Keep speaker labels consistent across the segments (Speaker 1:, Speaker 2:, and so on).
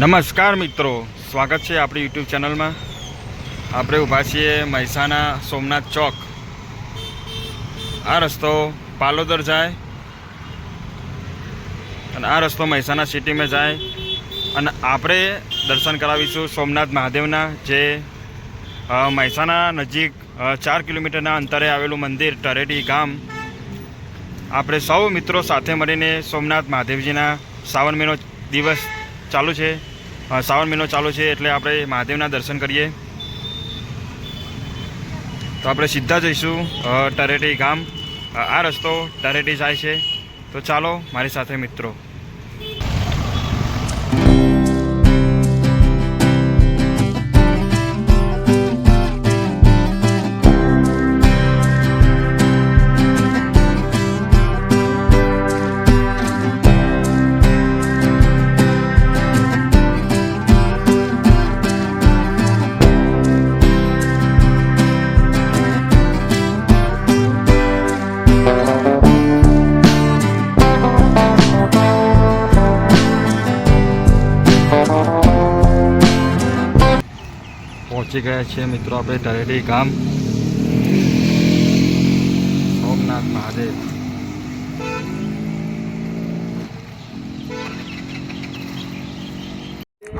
Speaker 1: નમસ્કાર મિત્રો, સ્વાગત છે આપણી યુટ્યુબ ચેનલમાં. આપણે ઊભા છીએ મહેસાણા સોમનાથ ચોક. આ રસ્તો પાલોદર જાય અને આ રસ્તો મહેસાણા સિટીમાં જાય. અને આપણે દર્શન કરાવીશું સોમનાથ મહાદેવના, જે મહેસાણા નજીક ચાર કિલોમીટરના અંતરે આવેલું મંદિર ટરેટી ગામ. આપણે સૌ મિત્રો સાથે મળીને સોમનાથ મહાદેવજીના શ્રાવણ મહિનો દિવસ ચાલુ છે. શ્રાવણ મહિનો ચાલુ છે એટલે આપણે મહાદેવના દર્શન કરીએ. તો આપણે સીધા જઈશું ટરેટી ગામ. આ રસ્તો ટરેટી જાય છે. તો ચાલો, મારી સાથે મિત્રો. પહોંચી ગયા છીએ મિત્રો આપણે તરેડી ગામ. સોમનાથ મહાદેવ.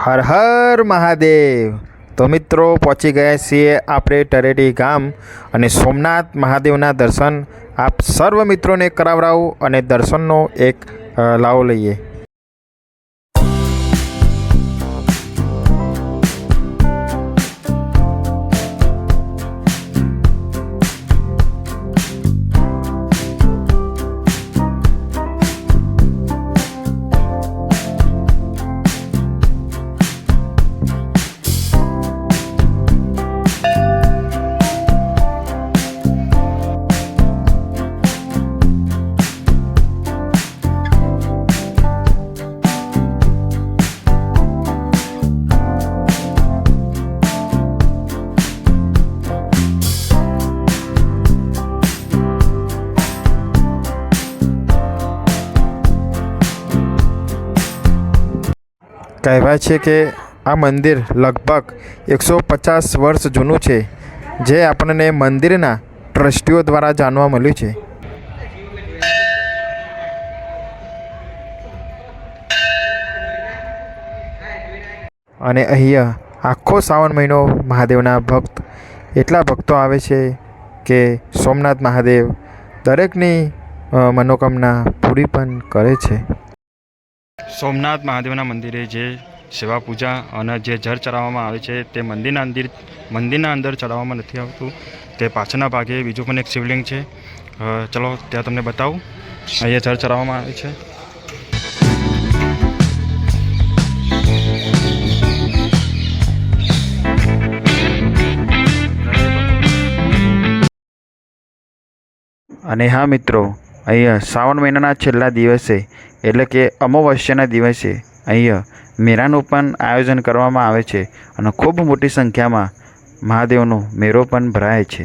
Speaker 2: હર હર મહાદેવ. તો મિત્રો, પહોંચી ગયા છીએ આપણે ટરેડી ગામ અને સોમનાથ મહાદેવના દર્શન. આપ સર્વ મિત્રોને કરાવડાવું અને દર્શનનો એક લાવો લઈએ. કહેવાય છે કે આ મંદિર લગભગ એકસો પચાસ વર્ષ જૂનું છે, જે આપણને મંદિરના ટ્રસ્ટીઓ દ્વારા જાણવા મળ્યું છે. અને અહીંયા આખો શ્રાવણ મહિનો મહાદેવના ભક્ત, એટલા ભક્તો આવે છે કે સોમનાથ મહાદેવ દરેકની મનોકામના પૂરી પણ કરે છે.
Speaker 1: સોમનાથ મહાદેવના મંદિરે જે સેવા પૂજા અને જે જળ ચડાવવામાં આવે છે, તે મંદિરના અંદર મંદિરના અંદર ચડાવવામાં નથી આવતું. તે પાછળના ભાગે બીજું પણ એક શિવલિંગ છે. ચલો, ત્યાં તમને બતાવું. અહીંયા જળ ચડાવવામાં આવે છે.
Speaker 2: અને હા મિત્રો, અહીંયા શ્રાવણ મહિનાના છેલ્લા દિવસે એટલે કે અમાવસ્યાના દિવસે અહીંયા મેળાનું પણ આયોજન કરવામાં આવે છે અને ખૂબ મોટી સંખ્યામાં મહાદેવનો મેળો પણ ભરાય છે.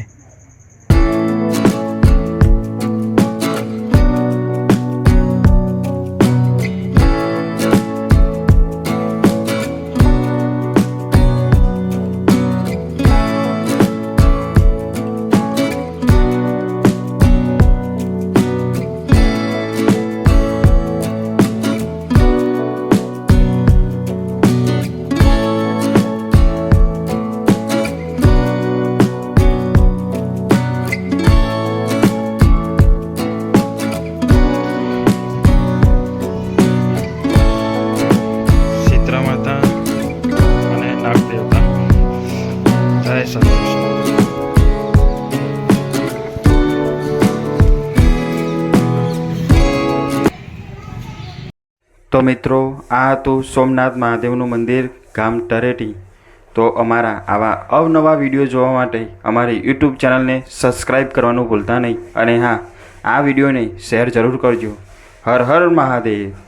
Speaker 1: જય સંતોષ
Speaker 2: તો મિત્રો, આ હતું સોમનાથ મહાદેવનું મંદિર, ગામ તરેટી. તો અમારા આવા અવનવા વીડિયો જોવા માટે અમારી યુટ્યુબ ચેનલને સબસ્ક્રાઈબ કરવાનું ભૂલતા નહીં. અને હા, આ વિડીયોને શેર જરૂર કરજો. હર હર મહાદેવ.